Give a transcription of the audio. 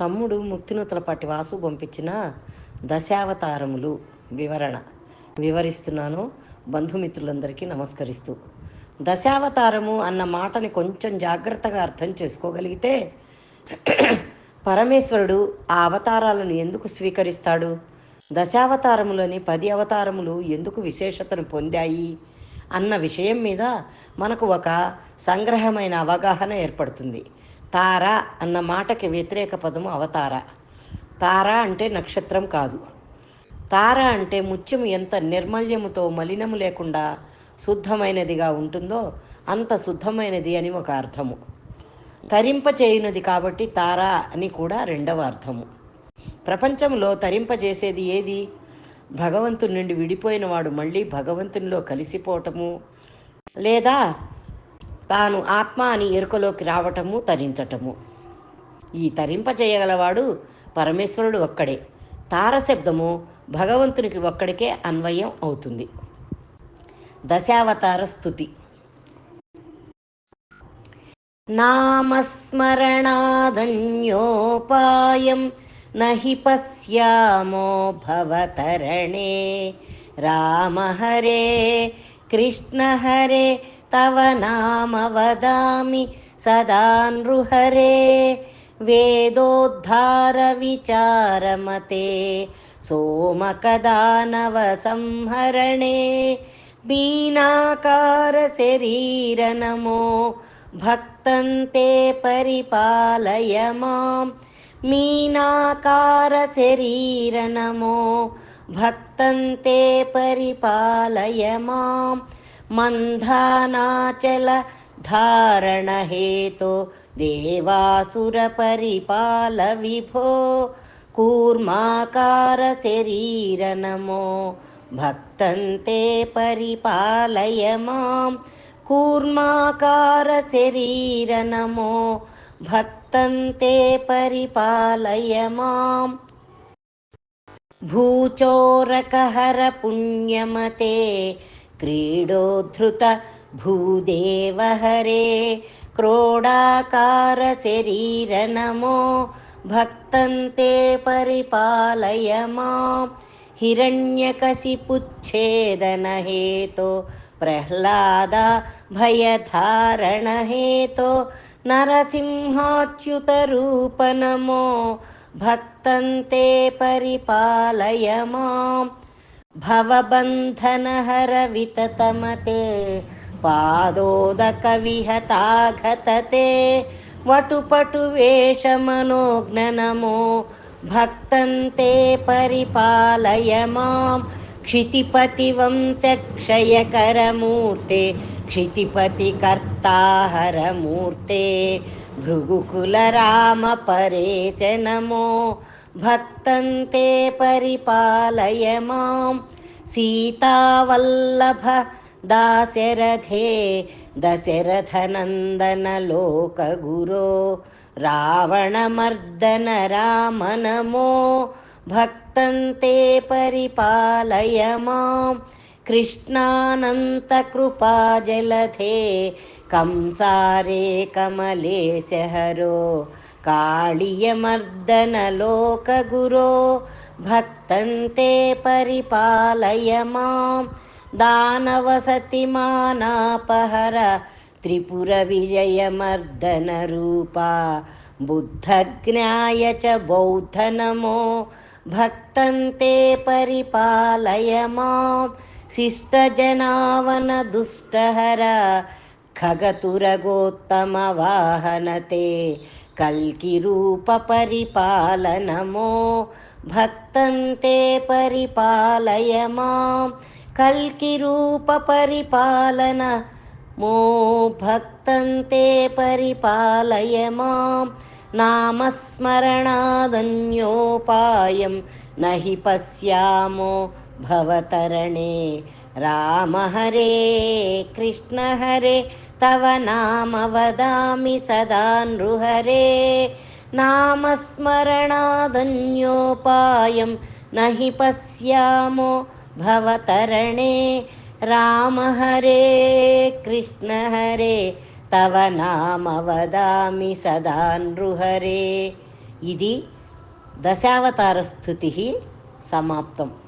తమ్ముడు ముక్తినూతలపాటి వాసు పంపించిన దశావతారములు వివరణ. వివరిస్తున్నాను. బంధుమిత్రులందరికీ నమస్కరిస్తూ. దశావతారము అన్న మాటని కొంచెం జాగ్రత్తగా అర్థం చేసుకోగలిగితే పరమేశ్వరుడు ఆ అవతారాలను ఎందుకు స్వీకరిస్తాడు? దశావతారములని పది అవతారములు ఎందుకు విశేషతను పొందాయి? అన్న విషయం మీద మనకు ఒక సంగ్రహమైన అవగాహన ఏర్పడుతుంది. తార అన్న మాటకి వ్యతిరేక పదము అవతార. తార అంటే నక్షత్రం కాదు. తార అంటే ముత్యం ఎంత నిర్మల్యముతో మలినము లేకుండా శుద్ధమైనదిగా ఉంటుందో అంత శుద్ధమైనది అని ఒక అర్థము. తరింపచేయునది కాబట్టి తార అని కూడా రెండవ అర్థము. ప్రపంచంలో తరింపజేసేది ఏది? భగవంతుని నుండి విడిపోయిన వాడు మళ్ళీ భగవంతునిలో కలిసిపోవటము లేదా తాను ఆత్మ అని ఎరుకలోకి రావటము తరించటము. ఈ తరింపజేయగలవాడు పరమేశ్వరుడు ఒక్కడే. తారశబ్దము భగవంతునికి ఒక్కడికే అన్వయం అవుతుంది. దశావతార స్థుతి. నామస్మరణాధన్యోపాయం నహి పశ్యామో భవతరణే. రామ హరే కృష్ణ హరే तव नाम वदामि सदा नृहरे वेदोद्धारविचारमते सोमकदानवसंहरणे बीनाकारशरीरनमो मीनाकारशरीर भक्तं ते परिपालय मां मीनाकारशरीरनमो भक्तं ते परिपालय माम् मन्धानाचल धारणहेतो देवासुरपरिपालविभो कूर्माकारशरीरनमो भक्तं ते परिपालय मां कूर्माकारशरीरनमो भक्तं ते परिपालय मां भूचोरकहरपुण्यमते మాం కూర్మాకార శరీర నమో భక్తంతే పరిపాలయ మాం భూచోరకహర పుణ్యమతే క్రీడోద్ధృత భూదేవ హరే క్రోడాకార శరీర నమో భక్తంతే పరిపాలయ మాం भवबन्धनहरविततमते पादोदकविहताघतते वटुपटुवेषमनोज्ञनमो भक्तन्ते परिपालय मां क्षितिपतिवंशक्षयकरमूर्ते क्षितिपतिकर्ता हरमूर्ते भृगुकुलरामपरेश नमो। भक्तन्ते परिपालय मां सीतावल्लभ दाशरथे दशरथनन्दनलोकगुरो। रावणमर्दनराम नमो भक्तन्ते परिपालय मां कृष्णानन्तकृपाजलधे कंसारे कंसारे कमलेशहरो। काळ्यमर्दनलोकगुरो भक्तन्ते परिपालय मां दानवसतिमानापहर त्रिपुरविजयमर्दनरूपा। बुद्धज्ञाय च बौद्ध नमो। भक्तं परिपालय मां शिष्टजनावनदुष्टहर। खगतुरगोत्तमवाहनते। कल्किरूपपरिपालनमो भक्तं ते परिपालय मां। कल्किरूपपरिपालन मो भक्तं ते परिपालय मां। नामस्मरणादन्योपायं न हि पश्यामो भवतरणे। राम हरे कृष्ण हरे तव नाम वदामि सदा नृहरे। नामस्मरणादन्योपायं न हि पश्यामो भवतरणे। राम हरे कृष्णहरे तव नाम वदामि सदा नृहरे। इति दशावतारस्तुतिः समाप्तम्।